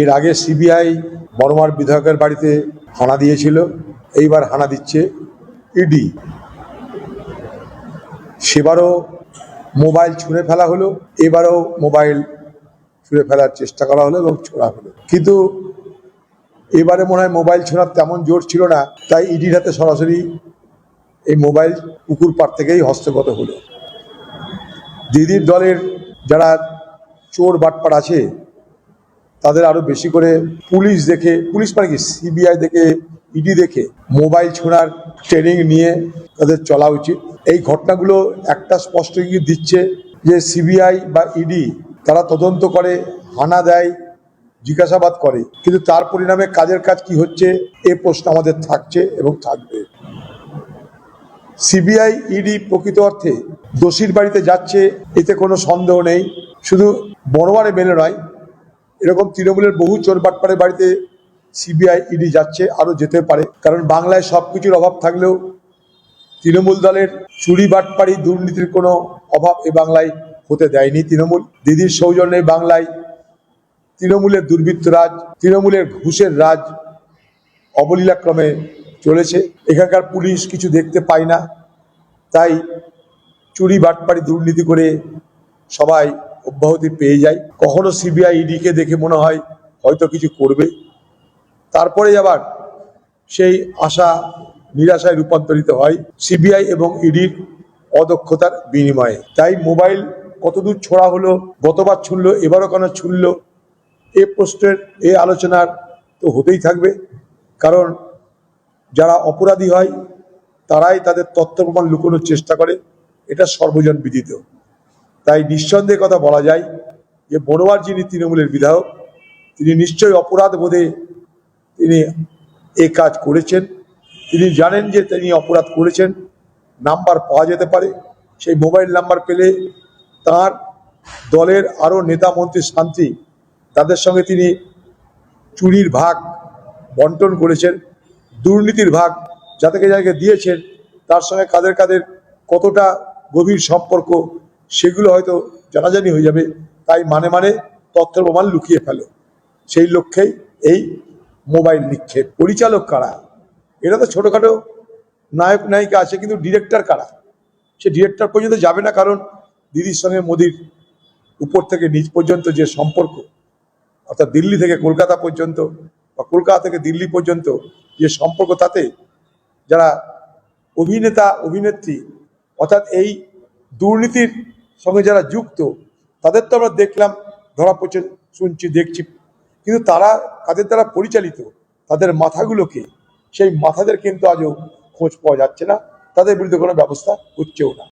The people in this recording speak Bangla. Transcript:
এর আগে সিবিআই বর্মার বিধায়কের বাড়িতে হানা দিয়েছিল, এইবার হানা দিচ্ছে ইডি। সেবারও মোবাইল ছুঁড়ে ফেলা হলো, এবারও মোবাইল ছুঁড়ে ফেলার চেষ্টা করা হলো এবং ছোড়া হলো। কিন্তু এবারে মনে হয় মোবাইল ছোঁড়ার তেমন জোর ছিল না, তাই ইডির হাতে সরাসরি এই মোবাইল পুকুর পাড় থেকেই হস্তগত হলো। দিদির দলের যারা চোর বাটপাট আছে তাদের আরও বেশি করে পুলিশ দেখে, পুলিশ মানে কি সিবিআই দেখে ইডি দেখে মোবাইল ছোঁড়ার ট্রেনিং নিয়ে তাদের চলা উচিত। এই ঘটনাগুলো একটা স্পষ্ট ইঙ্গিত দিচ্ছে যে সিবিআই বা ইডি তারা তদন্ত করে, হানা দেয়, জিজ্ঞাসাবাদ করে। কিন্তু তার পরিণামে কাজের কাজ কি হচ্ছে, এ প্রশ্ন আমাদের থাকছে এবং থাকবে। সিবিআই ইডি প্রকৃত অর্থে দোষীর বাড়িতে যাচ্ছে, এতে কোনো সন্দেহ নেই। শুধু বড়বারে মেলে নয় এরকম তৃণমূলের বহু চোর বাটপাড়ের বাড়িতে সিবিআই ইডি যাচ্ছে, আরও যেতে পারে। কারণ বাংলায় সব কিছুর অভাব থাকলেও তৃণমূল দলের চুরি বাটপাড়ি দুর্নীতির কোনো অভাব এ বাংলায় হতে দেয়নি তৃণমূল। দিদির সৌজন্যে বাংলায় তৃণমূলের দুর্বৃত্ত রাজ, তৃণমূলের ঘুষের রাজ অবলীলাক্রমে চলেছে। এখানকার পুলিশ কিছু দেখতে পায় না। তাই চুরি বাটপাড়ি দুর্নীতি করে সবাই অব্যাহতি পেয়ে যায়। কখনো সিবিআই ইডিকে দেখে মনে হয় হয়তো কিছু করবে। তারপরে আবার সেই আশা, নিরাশায় রূপান্তরিত হয় সিবিআই এবং ইডির অদক্ষতার বিনিময়ে। তাই মোবাইল কতদূর ছোড়া হলো, গতবার ছুড়লো, এবারও কেন ছুড়লো, এ প্রশ্নের, এ আলোচনার তো হতেই থাকবে। কারণ যারা অপরাধী হয়, তারাই তাদের তথ্য প্রমাণ লুকোনোর চেষ্টা করে। এটা সর্বজন বিদিত। তাই নিঃসন্দেহে কথা বলা যায় যে বনোয়ার যিনি তৃণমূলের বিধায়ক, তিনি নিশ্চয়ই অপরাধ বোধে তিনি এ কাজ করেছেন। তিনি জানেন যে তিনি অপরাধ করেছেন, নাম্বার পাওয়া যেতে পারে। সেই মোবাইল নাম্বার পেলে তার দলের আরও নেতা মন্ত্রী শান্তি, তাদের সঙ্গে তিনি চুরির ভাগ বন্টন করেছেন, দুর্নীতির ভাগ যাদেরকে যাদেরকে দিয়েছেন, তার সঙ্গে কাদের কাদের কতটা গভীর সম্পর্ক সেগুলো হয়তো জানাজানি হয়ে যাবে। তাই মানে মানে তথ্য প্রমাণ লুকিয়ে ফেলো। সেই লক্ষ্যেই এই মোবাইল নিক্ষেপ। পরিচালক কারা? এটা তো ছোটোখাটো নায়ক, নায়িকা আছে, কিন্তু ডিরেক্টর কারা? সে ডিরেক্টর পর্যন্ত যাবে না, কারণ দিদির সঙ্গে মোদির উপর থেকে নিচ পর্যন্ত যে সম্পর্ক, অর্থাৎ দিল্লি থেকে কলকাতা পর্যন্ত বা কলকাতা থেকে দিল্লি পর্যন্ত যে সম্পর্ক, তাতে যারা অভিনেতা, অভিনেত্রী, অর্থাৎ এই দুর্নীতির সঙ্গে যারা যুক্ত, তাদের তো আমরা দেখলাম, ধরা পড়ছে, শুনছি, দেখছি। কিন্তু তারা, কাদের দ্বারা পরিচালিত, তাদের মাথাগুলোকে, সেই মাথাদের কিন্তু আজও খোঁজ পাওয়া যাচ্ছে না। তাদের বিরুদ্ধে কোনো ব্যবস্থা হচ্ছেও না।